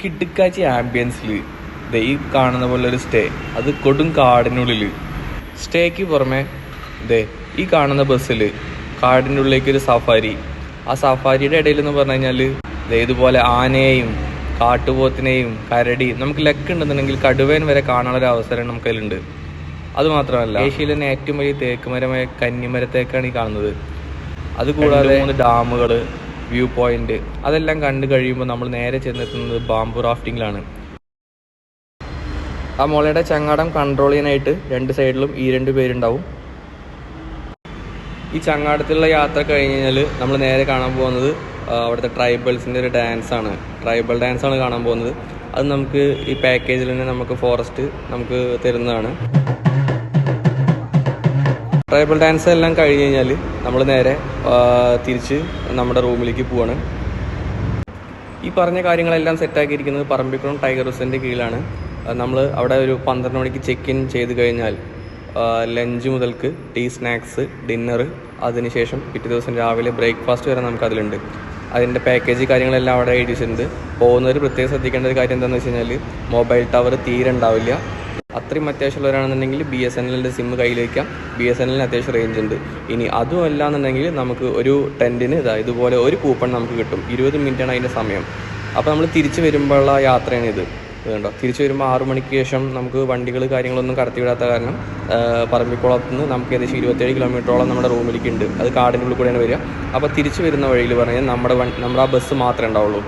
കിടുക്കാച്ചി ആംബിയൻസിൽ ദൈ ഈ കാണുന്ന പോലെ ഒരു സ്റ്റേ അത് കൊടും കാടിനുള്ളിൽ. സ്റ്റേക്ക് പുറമെ ദേ ഈ കാണുന്ന ബസ്സിൽ കാടിന്റെ ഉള്ളിലേക്ക് ഒരു സഫാരി ആ സഫാരിയുടെ ഇടയിൽ എന്ന് പറഞ്ഞു കഴിഞ്ഞാൽ ദേ ഇതുപോലെ ആനയെയും കാട്ടുപോത്തിനെയും കരടി നമുക്ക് ലക്ക് ഉണ്ടെന്നുണ്ടെങ്കിൽ കടുവേൻ വരെ കാണാനൊരു അവസരം നമുക്ക് അതിലുണ്ട്. അത് മാത്രമല്ല ഏഷ്യയിലെ തന്നെ ഏറ്റവും വലിയ തേക്ക് മരമായ കന്നിമരത്തേക്കാണ് ഈ കാണുന്നത്. അതുകൂടാതെ മൂന്ന് ഡാമുകൾ വ്യൂ പോയിന്റ് അതെല്ലാം കണ്ടു കഴിയുമ്പോൾ നമ്മൾ നേരെ ചെന്നെത്തുന്നത് ബാംബു റാഫ്റ്റിങ്ങിലാണ് ആ മുളയുടെ ചങ്ങാടം കൺട്രോൾ ചെയ്യാനായിട്ട് രണ്ട് സൈഡിലും ഈ രണ്ട് പേരുണ്ടാവും. ഈ ചങ്ങാടത്തിലുള്ള യാത്ര കഴിഞ്ഞ് കഴിഞ്ഞാൽ നമ്മൾ നേരെ കാണാൻ പോകുന്നത് അവിടുത്തെ ട്രൈബൽസിന്റെ ഒരു ഡാൻസ് ആണ്. ട്രൈബൽ ഡാൻസ് ആണ് കാണാൻ പോകുന്നത്. അത് നമുക്ക് ഈ പാക്കേജിൽ തന്നെ നമുക്ക് ഫോറസ്റ്റ് നമുക്ക് തരുന്നതാണ്. ട്രൈബൽ ഡാൻസ് എല്ലാം കഴിഞ്ഞ് കഴിഞ്ഞാൽ നമ്മൾ നേരെ തിരിച്ച് നമ്മുടെ റൂമിലേക്ക് പോവാണ്. ഈ പറഞ്ഞ കാര്യങ്ങളെല്ലാം സെറ്റാക്കിയിരിക്കുന്നത് പറമ്പിക്കുളം ടൈഗർ റിസന്റെ കീഴിലാണ്. നമ്മൾ അവിടെ ഒരു പന്ത്രണ്ട് മണിക്ക് ചെക്ക് ഇൻ ചെയ്ത് കഴിഞ്ഞാൽ ലഞ്ച് മുതൽക്ക് ടീ സ്നാക്സ് ഡിന്നർ അതിനുശേഷം പിറ്റേ ദിവസം രാവിലെ ബ്രേക്ക്ഫാസ്റ്റ് വരെ നമുക്ക് അതിലുണ്ട്. അതിന്റെ പാക്കേജ് കാര്യങ്ങളെല്ലാം അവിടെ എഴുതിയിട്ടുണ്ട്. പോകുന്നവർ പ്രത്യേകം ശ്രദ്ധിക്കേണ്ട ഒരു കാര്യം എന്താണെന്ന് വെച്ച് കഴിഞ്ഞാൽ മൊബൈൽ ടവർ തീരെ ഉണ്ടാവില്ല. അത്രയും അത്യാവശ്യമുള്ളവരാണെന്നുണ്ടെങ്കിൽ ബി എസ് എൻ എല്ലിന്റെ സിമ്മ് കയ്യിൽ വയ്ക്കാം ബി എസ് എൻ എല്ലിന് അത്യാവശ്യം റേഞ്ച് ഉണ്ട്. ഇനി അതും അല്ല എന്നുണ്ടെങ്കിൽ നമുക്ക് ഒരു ടെന്റിന് ഇതാ ഇതുപോലെ ഒരു കൂപ്പൺ നമുക്ക് കിട്ടും. ഇരുപത് മിനിറ്റാണ് അതിന്റെ സമയം. അപ്പോൾ നമ്മൾ തിരിച്ച് വരുമ്പോഴുള്ള യാത്രയാണ് ഇത്. കണ്ടോ? തിരിച്ച് വരുമ്പോൾ ആറു മണിക്ക് ശേഷം നമുക്ക് വണ്ടികൾ കാര്യങ്ങളൊന്നും കടത്തിവിടാത്ത കാരണം പറമ്പിക്കുളത്ത് നിന്ന് നമുക്ക് ഏകദേശം ഇരുപത്തേഴ് കിലോമീറ്ററോളം നമ്മുടെ റൂമിലേക്ക് ഉണ്ട്. അത് കാടിന്റെ ഉള്ളിൽ കൂടെയാണ് വരിക. അപ്പോൾ തിരിച്ച് വരുന്ന വഴിയിൽ പറഞ്ഞാൽ നമ്മുടെ നമ്മുടെ ആ ബസ് മാത്രമേ ഉണ്ടാവുള്ളൂ.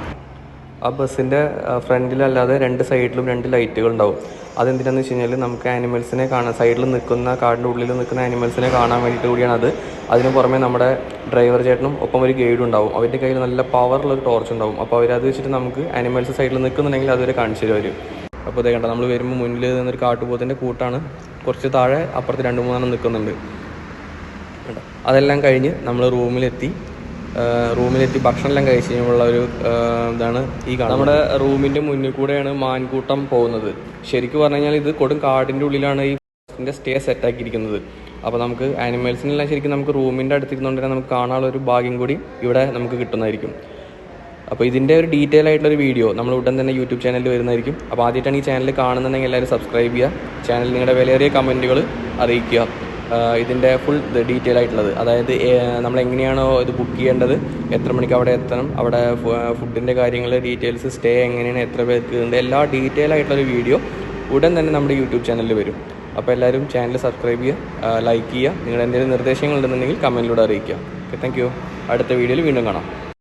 ആ ബസ്സിന്റെ ഫ്രണ്ടിലല്ലാതെ രണ്ട് സൈഡിലും രണ്ട് ലൈറ്റുകൾ ഉണ്ടാവും. അതെന്തിനാന്ന് വെച്ച് കഴിഞ്ഞാൽ നമുക്ക് ആനിമൽസിനെ കാണാൻ സൈഡിൽ നിൽക്കുന്ന കാടിന്റെ ഉള്ളിൽ നിൽക്കുന്ന ആനിമൽസിനെ കാണാൻ വേണ്ടിയിട്ട് കൂടിയാണ് അത് അതിന് പുറമെ നമ്മുടെ ഡ്രൈവർ ചേട്ടനും ഒപ്പം ഒരു ഗൈഡും ഉണ്ടാവും. അവരുടെ കയ്യിൽ നല്ല പവറുള്ള ഒരു ടോർച്ച് ഉണ്ടാവും. അപ്പോൾ അവരത് വെച്ചിട്ട് നമുക്ക് ആനിമൽസ് സൈഡിൽ നിൽക്കുന്നുണ്ടെങ്കിൽ അതുവരെ കാണിച്ചു തരും അവർ അപ്പോൾ ഇതേ കണ്ട നമ്മൾ വരുമ്പോൾ മുന്നിൽ നിന്നൊരു കാട്ടുപോത്തിന്റെ കൂട്ടാണ്. കുറച്ച് താഴെ അപ്പുറത്ത് രണ്ട് മൂന്നെണ്ണം നിൽക്കുന്നുണ്ട് അതെല്ലാം കഴിഞ്ഞ് നമ്മൾ റൂമിലെത്തി. റൂമിലെത്തി ഭക്ഷണം എല്ലാം കഴിച്ച് കഴിയുമ്പോഴുള്ള ഒരു ഇതാണ് ഈ നമ്മുടെ റൂമിന്റെ മുന്നിൽ കൂടെയാണ് മാൻകൂട്ടം പോകുന്നത്. ശരിക്കും പറഞ്ഞു കഴിഞ്ഞാൽ ഇത് കൊടും കാടിന്റെ ഉള്ളിലാണ് ഈ ഫോറസ്റ്റിന്റെ സ്റ്റേ സെറ്റ് ആക്കിയിരിക്കുന്നത്. അപ്പോൾ നമുക്ക് ആനിമൽസിനെല്ലാം ശരിക്കും നമുക്ക് റൂമിന്റെ അടുത്തിരുന്നുകൊണ്ട് തന്നെ നമുക്ക് കാണാനുള്ള ഒരു ഭാഗ്യം കൂടി ഇവിടെ നമുക്ക് കിട്ടുന്നതായിരിക്കും. അപ്പോൾ ഇതിന്റെ ഒരു ഡീറ്റെയിൽ ആയിട്ടുള്ള ഒരു വീഡിയോ നമ്മൾ ഉടൻ തന്നെ യൂട്യൂബ് ചാനലിൽ വരുന്നതായിരിക്കും. അപ്പോൾ ആദ്യമായിട്ടാണ് ഈ ചാനൽ കാണുന്നുണ്ടെങ്കിൽ എല്ലാവരും സബ്സ്ക്രൈബ് ചെയ്യുക. ചാനൽ നിങ്ങളുടെ വിലയേറിയ കമന്റുകൾ അറിയിക്കുക. ഇതിന്റെ ഫുൾ ഡീറ്റെയിൽ ആയിട്ടുള്ളത്. അതായത് നമ്മൾ എങ്ങനെയാണോ ഇത് ബുക്ക് ചെയ്യേണ്ടത് എത്ര മണിക്ക് അവിടെ എത്തണം അവിടെ ഫുഡിന്റെ കാര്യങ്ങൾ ഡീറ്റെയിൽസ് സ്റ്റേ എങ്ങനെയാണ് എത്ര പേർക്ക് ഉണ്ട് എല്ലാ ഡീറ്റെയിൽ ആയിട്ടുള്ളൊരു വീഡിയോ ഉടൻ തന്നെ നമ്മുടെ യൂട്യൂബ് ചാനലിൽ വരും. അപ്പോൾ എല്ലാവരും ചാനൽ സബ്സ്ക്രൈബ് ചെയ്യുക ലൈക്ക് ചെയ്യുക നിങ്ങളുടെ എന്തെങ്കിലും നിർദ്ദേശങ്ങൾ ഉണ്ടെന്നുണ്ടെങ്കിൽ കമന്റിലൂടെ അറിയിക്കുക. ഓക്കെ താങ്ക് യു അടുത്ത വീഡിയോയിൽ വീണ്ടും കാണാം.